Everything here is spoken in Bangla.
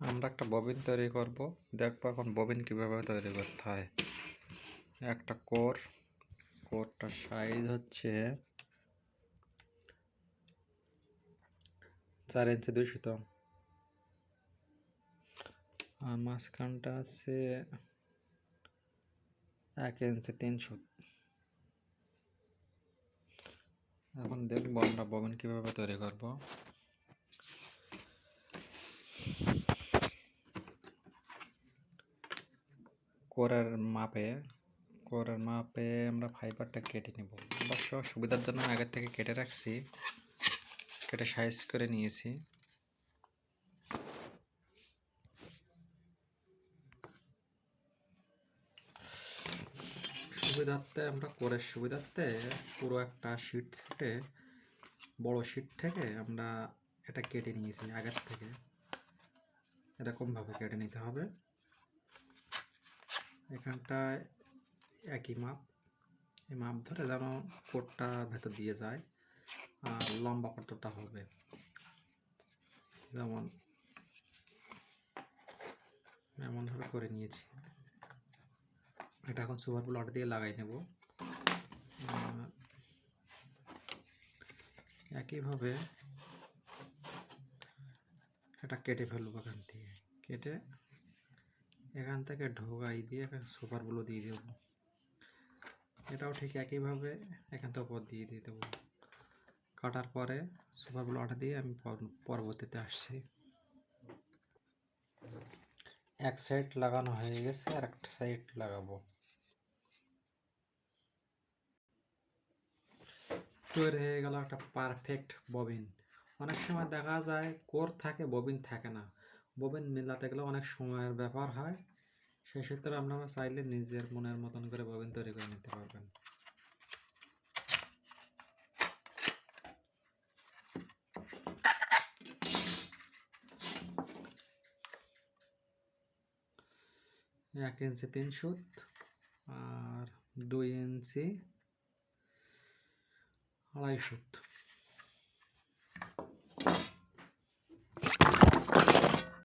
আমরা একটা ববিন তৈরি করব। দেখব এখন ববিন কীভাবে তৈরি করতে হয়। একটা কোর, কোরটার সাইজ হচ্ছে চার ইঞ্চি দুই সুতো আর মাঝখানটা আছে এক ইঞ্চি তিন এখন দেখব আমরা ববিন কীভাবে তৈরি করব। কোরের মাপে কোরের মাপে আমরা ফাইবারটা কেটে নেব। অবশ্য সুবিধার জন্য আগের থেকে কেটে রাখছি। কেটে সাইজ করে নিয়েছি। সুবিধার্থে আমরা কোরের সুবিধার্থে পুরো একটা শিট থেকে, বড় শিট থেকে আমরা এটা কেটে নিয়েছি আগের থেকে। এরকমভাবে কেটে নিতে হবে। এখানটায় একই মাপ। এই মাপ ধরে যেন কোটটা ভেতর দিয়ে যায় আর লম্বা কতটা হবে। যেমন এমনভাবে করে নিয়েছি। এটা এখন সুপার প্লট দিয়ে লাগাই নেব। একইভাবে এটা কেটে ফেলব এখান থেকে। কেটে এখান থেকে ঢোকাই দিয়ে এখানে সুপারগুলো দিয়ে দেবো। এটাও ঠিক একইভাবে এখান থেকে ওপর দিয়ে দিয়ে দেবো। কাটার পরে সুপারগুলো আটা দিয়ে আমি পরবর্তীতে আসছি। এক সাইড লাগানো হয়ে গেছে, আর একটা সাইড লাগাবো। তৈরি হয়ে গেল একটা পারফেক্ট ববিন অনেক সময় দেখা যায় কোর থাকে ববিন থাকে না। ববিন মেলাতে গেলে অনেক সময়ের ব্যাপার হয়। সেই ক্ষেত্রে আপনারা চাইলে নিজের মনের মতন করে ববিন তৈরি করে নিতে পারবেন। এক ইঞ্চি তিন সুত আর দুই ইঞ্চি আড়াই সুত।